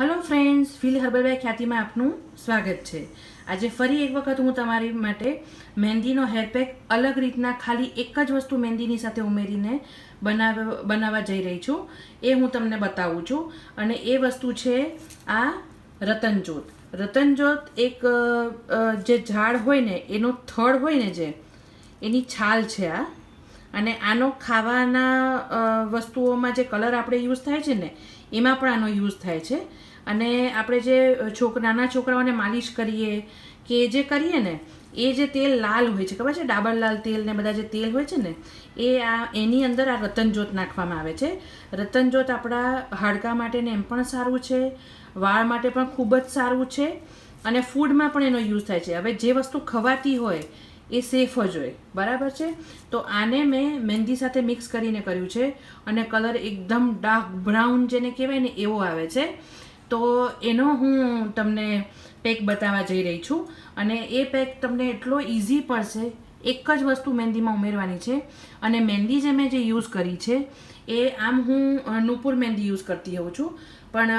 Hello friends feel હર્બલભાઈ ખ્યાતિમાં આપનું સ્વાગત છે. આજે ફરી એક વખત હું તમારી માટે મહેંદીનો હેરપેક અલગ રીતના ખાલી એક જ વસ્તુ મહેંદીની સાથે ઉમેરીને બનાવ, બનાવવા જઈ રહી છું. એ હું તમને બતાવું છું. અને એ વસ્તુ છે આ રતનજોત. રતનજોત એક જે ઝાડ હોય ને, એનો થડ હોય ને જે, એની છાલ છે આ. અને આનો ખાવાના વસ્તુઓમાં જે કલર આપણે યુઝ થાય છે ને, એમાં પણ આનો યુઝ થાય છે. અને આપણે જે છોક, નાના છોકરાઓને માલિશ કરીએ કે જે કરીએ ને, એ જે તેલ લાલ હોય છે, ખબર છે? ડાબર લાલ તેલ ને બધા જે તેલ હોય છે ને, એ આ, એની અંદર આ રતનજોત નાખવામાં આવે છે. રતનજોત આપણા હાડકા માટે ને એમ પણ સારું છે, વાળ માટે પણ ખૂબ જ સારું છે, અને ફૂડમાં પણ એનો યુઝ થાય છે. હવે જે વસ્તુ ખવાતી હોય, એ સેફ જ હોય. બરાબર છે? તો આને મેં મહેંદી સાથે મિક્સ કરીને કર્યું છે, અને કલર એકદમ ડાર્ક બ્રાઉન જેને કહેવાય ને, એવો આવે છે. તો એનો હું તમને પેક બતાવવા જઈ રહી છું. અને એ પેક તમને એટલો ઇઝી પડશે, એક જ વસ્તુ મહેંદીમાં ઉમેરવાની છે. અને મહેંદી જે મેં જે યુઝ કરી છે, એ આમ હું નુપુર મહેંદી યુઝ કરતી હોઉં છું. પણ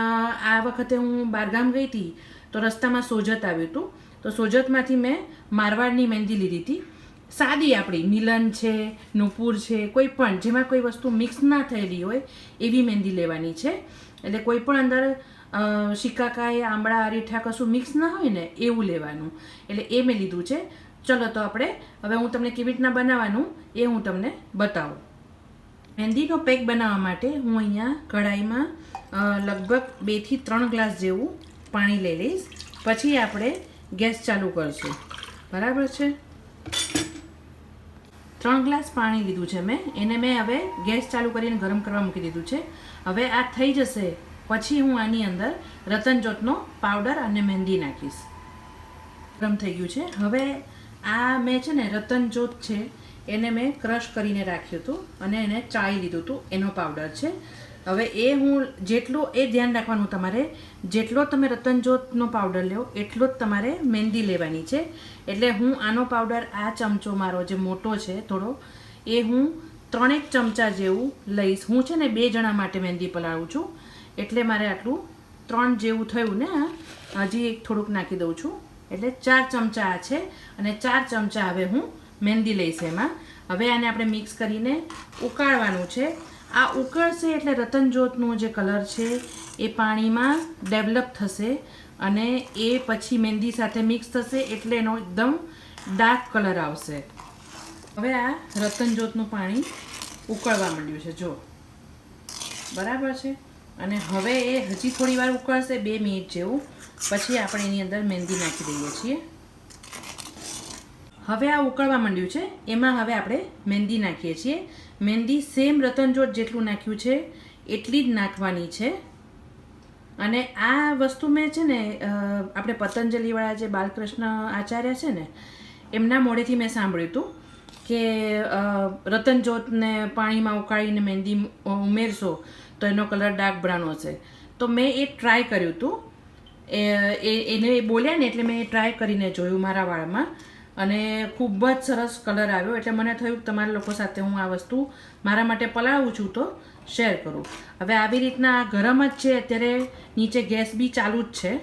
આ વખતે હું બહારગામ ગઈ હતી, તો રસ્તામાં સોજત આવ્યું હતું. તો સોજતમાંથી મેં મારવાડની મહેંદી લીધી હતી. સાદી આપણી, મિલન છે, નુપુર છે, કોઈ પણ, જેમાં કોઈ વસ્તુ મિક્સ ના થયેલી હોય, એવી મહેંદી લેવાની છે. એટલે કોઈ પણ અંદર અ, શિકાકાઈ આંબળા અરીઠા કશું મિક્સ ના હોય ને એવું લેવાનું. એટલે એ મેં લીધું છે. ચલો તો આપણે હવે હું તમને કેવી રીતના બનાવવાનું એ હું તમને બતાવું. મહેંદીનો પેક બનાવવા માટે હું અહીંયા કઢાઈમાં લગભગ બેથી ત્રણ ગ્લાસ જેવું પાણી લઈ લઈશ. પછી આપણે ગેસ ચાલુ કરશું. બરાબર છે? ત્રણ ગ્લાસ પાણી લીધું છે મેં. એને મેં હવે ગેસ ચાલુ કરીને ગરમ કરવા મૂકી દીધું છે. હવે આ થઈ જશે પછી હું આની અંદર રતનજોતનો પાવડર અને મહેંદી નાખીશ. ગરમ થઈ ગયું છે. હવે આ મેં છે ને રતનજોત છે, એને મેં ક્રશ કરીને રાખ્યું હતું અને એને ચાળી લીધું હતું. એનો પાવડર છે. હવે એ હું જેટલું, એ ધ્યાન રાખવાનું તમારે, જેટલો તમે રતનજોતનો પાવડર લ્યો, એટલો જ તમારે મહેંદી લેવાની છે. એટલે હું આનો પાવડર આ ચમચો મારો જે મોટો છે થોડો, એ હું ત્રણેક ચમચા જેવું લઈશ. હું છે ને બે જણા માટે મહેંદી પલાળું છું. એટલે મારે આટલું ત્રણ જેવું થયું ને હજી એક થોડુંક નાખી દઉં છું. એટલે ચાર ચમચા આ છે અને ચાર ચમચા હવે હું મહેંદી લઈશ એમાં. હવે આને આપણે મિક્સ કરીને ઉકાળવાનું છે. આ ઉકળશે એટલે રતનજોતનો જે કલર છે એ પાણીમાં ડેવલપ થશે અને એ પછી મહેંદી સાથે મિક્સ થશે એટલે એનો એકદમ ડાર્ક કલર આવશે. હવે આ રતનજોતનું પાણી ઉકળવા માંડ્યું છે. જો. બરાબર છે? અને હવે એ હજી થોડી વાર ઉકળશે બે મિનિટ જેવું. પછી આપણે એની અંદર મહેંદી નાખી દઈએ છીએ. હવે આ ઉકળવા માંડ્યું છે. એમાં હવે આપણે મહેંદી નાખીએ છીએ. મહેંદી સેમ રતનજોત જેટલું નાખ્યું છે, એટલી જ નાખવાની છે. અને આ વસ્તુ મેં છે ને આપણે પતંજલિવાળા જે બાલકૃષ્ણ આચાર્ય છે ને, એમના મોડેથી મેં સાંભળ્યું હતું કે રતનજોતને પાણીમાં ઉકાળીને મહેંદી ઉમેરશો તો એનો કલર ડાર્ક બ્રાઉન હશે. તો મેં એ ટ્રાય કર્યું હતું એ એને બોલ્યા ને એટલે મેં એ ટ્રાય કરીને જોયું મારા વાળમાં. અને ખૂબ જ સરસ કલર આવ્યો. એટલે મને થયું કે તમારા લોકો સાથે હું આ વસ્તુ મારા માટે પલાળું છું તો શેર કરું. હવે આવી રીતના આ ગરમ જ છે. અત્યારે નીચે ગેસ બી ચાલુ જ છે.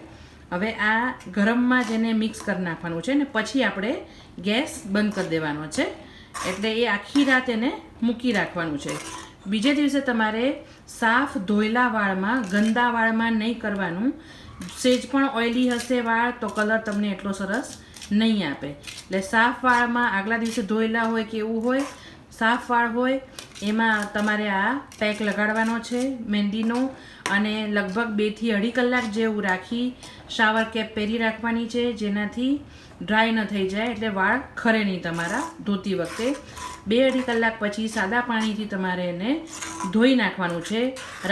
હવે આ ગરમમાં જ એને મિક્સ કરી નાખવાનું છે ને પછી આપણે ગેસ બંધ કરી દેવાનો છે. એટલે એ આખી રાત એને મૂકી રાખવાનું છે. બીજે દિવસે તમારે સાફ ધોયેલા વાળમાં, ગંદા વાળમાં નહીં કરવાનું. સેજ પણ ઓઇલી હશે વાળ, તો કલર તમને એટલો સરસ નહીં આપે. એટલે સાફ વાળમાં આગલા દિવસે ધોયેલા હોય કે એવું હોય, સાફ વાળ હોય, એમાં તમારે આ પેક લગાડવાનો છે, મહેંદીનો, અને લગભગ બેથી અઢી કલાક જેવું રાખી, શાવર કેપ પહેરી રાખવાની છે, જેનાથી ડ્રાય ન થઈ જાય એટલે વાળ ખરે નહીં તમારા ધોતી વખતે. બે અઢી કલાક પછી સાદા પાણીથી તમારે એને ધોઈ નાખવાનું છે.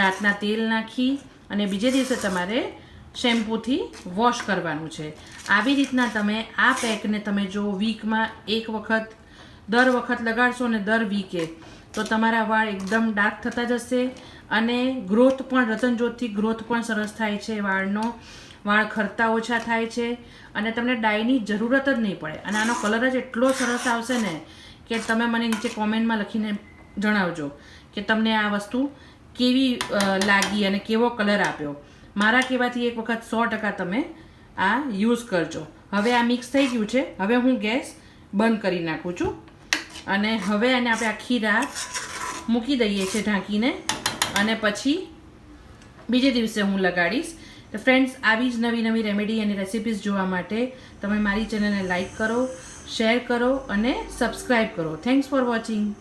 રાતના તેલ નાખી અને બીજે દિવસે તમારે શેમ્પૂથી વોશ કરવાનું છે. આવી રીતના તમે આ પેકને તમે જો વીકમાં એક વખત, દર વખત લગાડશો ને દર વીકે, તો તમારા વાળ એકદમ ડાર્ક થતા જશે અને ગ્રોથ પણ, રતનજોતથી ગ્રોથ પણ સરસ થાય છે વાળનો. વાળ ખરતા ઓછા થાય છે અને તમને ડાયની જરૂરત જ નહીં પડે. અને આનો કલર જ એટલો સરસ આવશે ને કે તમે મને નીચે કોમેન્ટમાં લખીને જણાવજો કે તમને આ વસ્તુ કેવી લાગી અને કેવો કલર આપ્યો. મારા કહેવાથી એક વખત સો ટકા તમે આ યુઝ કરજો. હવે આ મિક્સ થઈ ગયું છે. હવે હું ગેસ બંધ કરી નાખું છું. અને હવે એને આપણે આખી રાત મૂકી દઈએ છીએ ઢાંકીને. અને પછી બીજે દિવસે હું લગાડીશ. તો ફ્રેન્ડ્સ આવી જ નવી નવી રેમેડી અને રેસિપીઝ જોવા માટે તમે મારી ચેનલને લાઇક કરો શેર કરો અને સબસ્ક્રાઈબ કરો. Thanks for watching